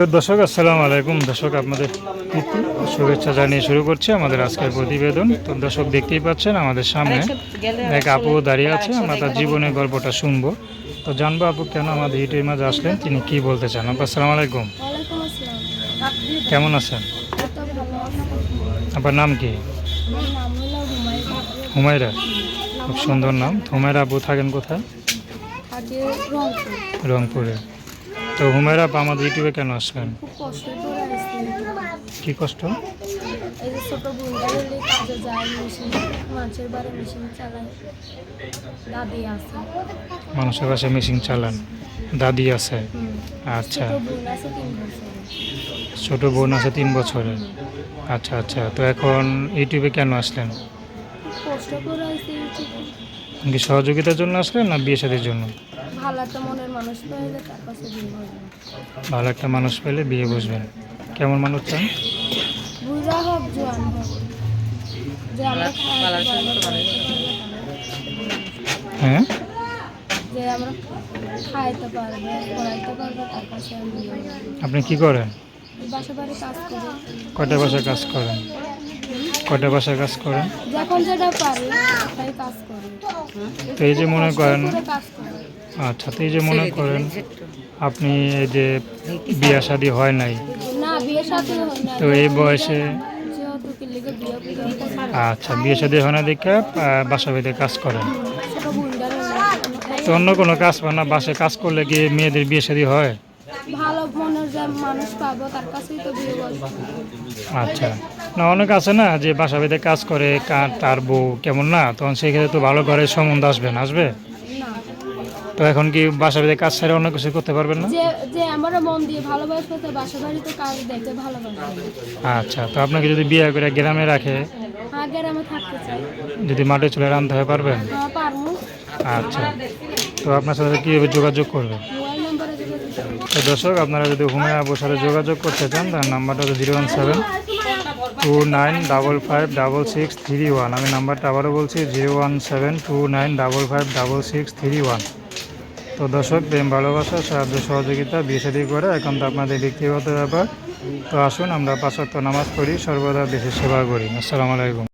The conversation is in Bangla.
দর্শক আসসালামু আলাইকুম। দর্শক আপনাদের শুভেচ্ছা জানিয়ে শুরু করছি আমাদের আজকের প্রতিবেদন। তো দর্শক দেখতেই পাচ্ছেন আমাদের সামনে এক আপু দাঁড়িয়ে আছে আমরা তার জীবনের গল্পটা শুনব। তো জানব আপু কেন আমাদের ইউটিউবের মাঝে আসলেন তিনি কি বলতে চান? আপু আসসালামু আলাইকুম। কেমন আছেন? আপনার নাম কি? হুমায়রা। খুব সুন্দর নাম। হুমায়রা আপু থাকেন কোথায়? রংপুরে। তো হুমায়রা আপু আমাদের ইউটিউবে কেন আসলেন? কি কষ্ট? মানুষের কাছে মেশিন চালান। দাদি আছে। আচ্ছা। ছোট বোন আছে তিন বছরের। আচ্ছা আচ্ছা। তো এখন ইউটিউবে কেন আসলেন? কষ্ট করে আসছি কি সহযোগিতার জন্য আসলেন না বিয়ে সাদের জন্য? ভালো একটা মনের মানুষ তার কাছে দিন হবে ভালো একটা মানুষ পেলে বিয়ে বসবেন কেমন মানুষ চান? বুড়া হোক জোয়ান হোক। যে আমরা খাওয়াতে পারব, হ্যাঁ? যে আমরা খাইতে পারব পড়াইতে পারব তার কাছে আমি বিয়ে। আপনি কি করেন? বাসা বাড়ি কাজ করি। কয়টা বাসায় কাজ করেন? কয়টা বাসায় কাজ করেন? যখন যেটা পারি তাই কাজ করি। তো এই যে মনে করেন আচ্ছা তো এই যে মনে করেন আপনি এই যে বিয়ে শাদি হয় নাই। হয় তো এই বয়সে আচ্ছা বিয়ে শাদি হয় না দেখে বাসা বেঁধে কাজ করেন। তো অন্য কোনো কাজ পান না বাসায় কাজ করলে কি মেয়েদের বিয়ে শাদি হয়? ভালো মনের মানুষ পাবো তার কাছেই তো বিয়ে আচ্ছা। না অনেক আছে না যে বাসা বেঁধে কাজ করে তার বউ কেমন না তখন সেই ক্ষেত্রে তো ভালো ঘরের সম্বন্ধ আসবে না আসবে? তো এখন কি বাসা বেঁধে কাজ ছেড়ে অন্য কিছু করতে পারবেন না? যে যে আমরা মন দিয়ে ভালোবাসবো বাসা বাড়িতে কাজ দেখতে ভালোবাসবো আচ্ছা তো আপনাকে যদি বিয়ে করে গ্রামে রাখে? থাকতে চাই। যদি মাঠে চলে রানতে হয় পারবেন? হ্যাঁ আচ্ছা তো আপনার সাথে কীভাবে যোগাযোগ করবে? তো দর্শক আপনারা যদি হুমায় সাথে যোগাযোগ করতে চান তার নাম্বারটা হচ্ছে zero one seven. Two nine double five double six three one আমি নাম্বারটা আবারও বলছি zero one seven two nine double five double six three one তো দর্শক, প্রেম, ভালোবাসা, সাহায্য, সহযোগিতা বিয়ে শাদী করে এখন তো আপনাদের ব্যক্তিগত ব্যাপার। তো আসুন, আমরা পাঁচক্ত নামাজ পড়ি, সর্বদা দেশের সেবা করি। আসসালামু আলাইকুম।